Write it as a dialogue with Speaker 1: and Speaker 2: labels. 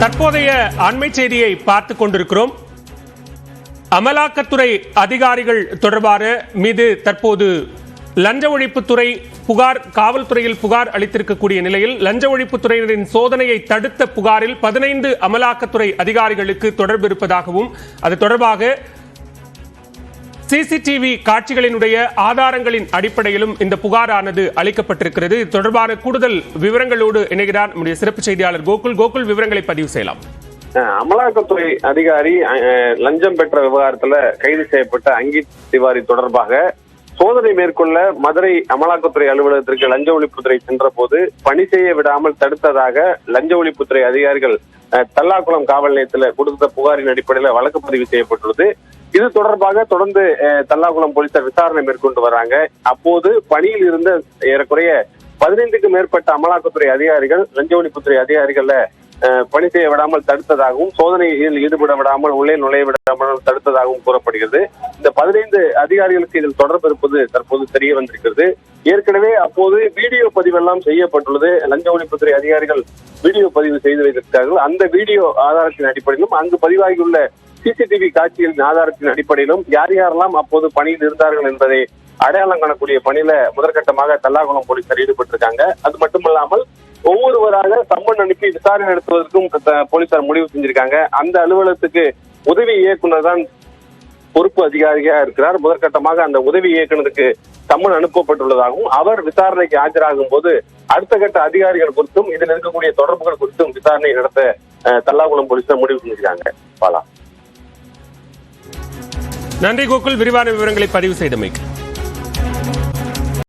Speaker 1: தற்போதைய அண்மை செய்தியை பார்த்து கொண்டிருக்கிறோம். அமலாக்கத்துறை அதிகாரிகள் தொடர்பான மீது தற்போது லஞ்ச ஒழிப்புத்துறை புகார் காவல்துறையில் புகார் அளித்திருக்கக்கூடிய நிலையில் லஞ்ச ஒழிப்புத்துறையினரின் சோதனையை தடுத்த புகாரில் பதினைந்து அமலாக்கத்துறை அதிகாரிகளுக்கு தொடர்பு இருப்பதாகவும் அது தொடர்பாக சிசிடிவி காட்சிகளினுடைய ஆதாரங்களின் அடிப்படையிலும் இந்த புகாரானது அளிக்கப்பட்டிருக்கிறது. இது தொடர்பான கூடுதல் விவரங்களோடு இணைகிறார் நம்முடைய சிறப்பு செய்தியாளர் கோகுல். கோகுல் விவரங்களை பதிவு செய்யலாம்.
Speaker 2: அமலாக்கத்துறை அதிகாரி லஞ்சம் பெற்ற விவகாரத்துல கைது செய்யப்பட்ட அங்கித் திவாரி தொடர்பாக சோதனை மேற்கொள்ள மதுரை அமலாக்கத்துறை அலுவலகத்திற்கு லஞ்ச ஒழிப்புத்துறை சென்ற போது பணி செய்ய விடாமல் தடுத்ததாக லஞ்ச ஒழிப்புத்துறை அதிகாரிகள் தல்லாக்குளம் காவல் நிலையத்தில் கொடுத்த புகாரின் அடிப்படையில் வழக்கு பதிவு செய்யப்பட்டுள்ளது. இது தொடர்பாக தொடர்ந்து தல்லாகுளம் போலீசார் விசாரணை மேற்கொண்டு வராங்க. அப்போது பணியில் இருந்த ஏறக்குறைய பதினைந்துக்கும் மேற்பட்ட அமலாக்கத்துறை அதிகாரிகள் லஞ்ச ஒழிப்புத்துறை அதிகாரிகள்ல பணி செய்ய விடாமல் தடுத்ததாகவும் சோதனையில் ஈடுபட விடாமல் உள்ளே நுழைய விடாமல் தடுத்ததாகவும் கூறப்படுகிறது. இந்த பதினைந்து அதிகாரிகளுக்கு இதில் தொடர்பு இருப்பது தற்போது தெரிய வந்திருக்கிறது. ஏற்கனவே அப்போது வீடியோ பதிவெல்லாம் செய்யப்பட்டுள்ளது. லஞ்ச ஒழிப்புத்துறை அதிகாரிகள் வீடியோ பதிவு செய்து வைத்திருக்கிறார்கள். அந்த வீடியோ ஆதாரத்தின் அடிப்படையிலும் அங்கு பதிவாகியுள்ள சிசிடிவி காட்சியின் ஆதாரத்தின் அடிப்படையிலும் யார் யாரெல்லாம் அப்போது பணியில் இருந்தார்கள் என்பதை அடையாளம் காணக்கூடிய பணியில முதற்கட்டமாக தல்லாகுளம் போலீசார் ஈடுபட்டிருக்காங்க. அது மட்டுமல்லாமல் ஒவ்வொருவராக சம்மன் அனுப்பி விசாரணை நடத்துவதற்கும் போலீசார் முடிவு செஞ்சிருக்காங்க. அந்த அலுவலகத்துக்கு உதவி இயக்குனர் தான் பொறுப்பு அதிகாரியா இருக்கிறார். முதற்கட்டமாக அந்த உதவி இயக்குநருக்கு சம்மன் அனுப்பப்பட்டுள்ளதாகவும் அவர் விசாரணைக்கு ஆஜராகும் போது அடுத்த கட்ட அதிகாரிகள் குறித்தும் இதில் இருக்கக்கூடிய தொடர்புகள் குறித்தும் விசாரணை நடத்த அஹ், தல்லாகுளம் போலீசார் முடிவு செஞ்சிருக்காங்க. பாலா.
Speaker 1: நன்றி கோகுல். விரிவான விவரங்களை பதிவு செய்தமைக்கு